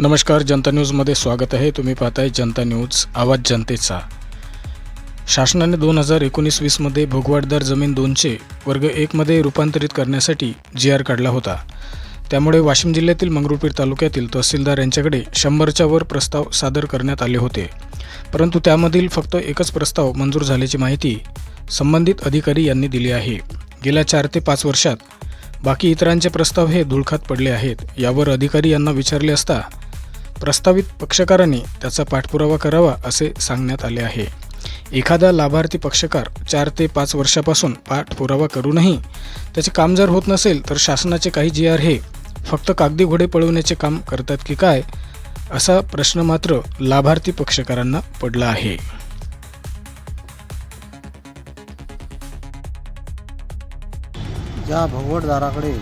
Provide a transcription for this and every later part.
नमस्कार जनता न्यूजमध्ये स्वागत आहे. तुम्ही पाहताय जनता न्यूज आवाज जनतेचा. शासनाने दोन हजार एकोणीस वीसमध्ये भोगवाटदार जमीन दोनशे वर्ग एकमध्ये रूपांतरित करण्यासाठी जी आर काढला होता. त्यामुळे वाशिम जिल्ह्यातील मंगरुळपीर तालुक्यातील तहसीलदार यांच्याकडे शंभरच्या वर प्रस्ताव सादर करण्यात आले होते. परंतु त्यामधील फक्त एकच प्रस्ताव मंजूर झाल्याची माहिती संबंधित अधिकारी यांनी दिली आहे. गेल्या चार ते पाच वर्षात बाकी इतरांचे प्रस्ताव हे धुळखात पडले आहेत यावर अधिकारी यांना विचारले असता प्रस्तावित पक्षकाराने त्याचा पाठपुरावा करावा असे सांगण्यात आले आहे. एखादा लाभार्थी पक्षकार चार ते पाच वर्षापासून पाठपुरावा करूनही त्याचे काम जर होत नसेल तर शासनाचे काही जी आर हे फक्त कागदी घोडे पळवण्याचे काम करतात की काय असा प्रश्न मात्र लाभार्थी पक्षकारांना पडला आहे. ज्या भगवतदाराकडे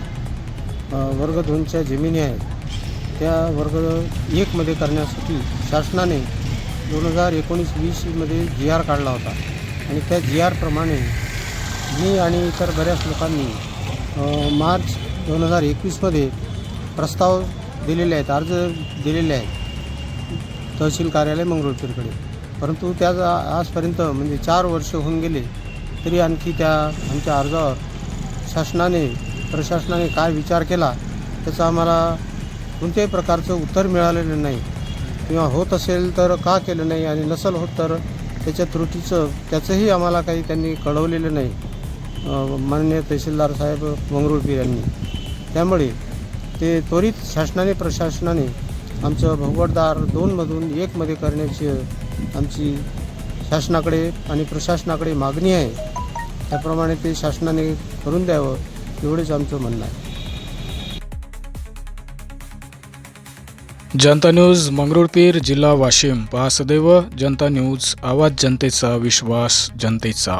वर्ग दोनच्या जमिनी आहेत त्या वर्ग एकमध्ये करण्यासाठी शासनाने दोन हजार एकोणीस वीसमध्ये जी आर काढला होता. आणि त्या जी आरप्रमाणे मी आणि इतर बऱ्याच लोकांनी मार्च दोन हजार एकवीसमध्ये प्रस्ताव दिलेले आहेत अर्ज दिलेले आहेत तहसील कार्यालय मंगरुळपीरकडे. परंतु त्या आजपर्यंत म्हणजे चार वर्ष होऊन गेले तरी आणखी त्या आमच्या अर्जावर शासनाने प्रशासनाने काय विचार केला त्याचा आम्हाला कोणत्याही प्रकारचं उत्तर मिळालेलं नाही. किंवा होत असेल तर का केलं नाही आणि नसल होत तर त्याच्या त्रुटीचं त्याचंही आम्हाला काही त्यांनी कळवलेलं नाही. माननीय तहसीलदार साहेब मंगरुळपीर यांनी. त्यामुळे ते त्वरित शासनाने प्रशासनाने आमचं भगवतदार दोनमधून एकमध्ये करण्याची आमची शासनाकडे आणि प्रशासनाकडे मागणी आहे. त्याप्रमाणे ते शासनाने करून द्यावं एवढेच आमचं म्हणणं आहे. जनता न्यूज मंगरुळपीर जिल्हा वाशिम. पहा सदैव जनता न्यूज आवाज जनतेचा विश्वास जनतेचा.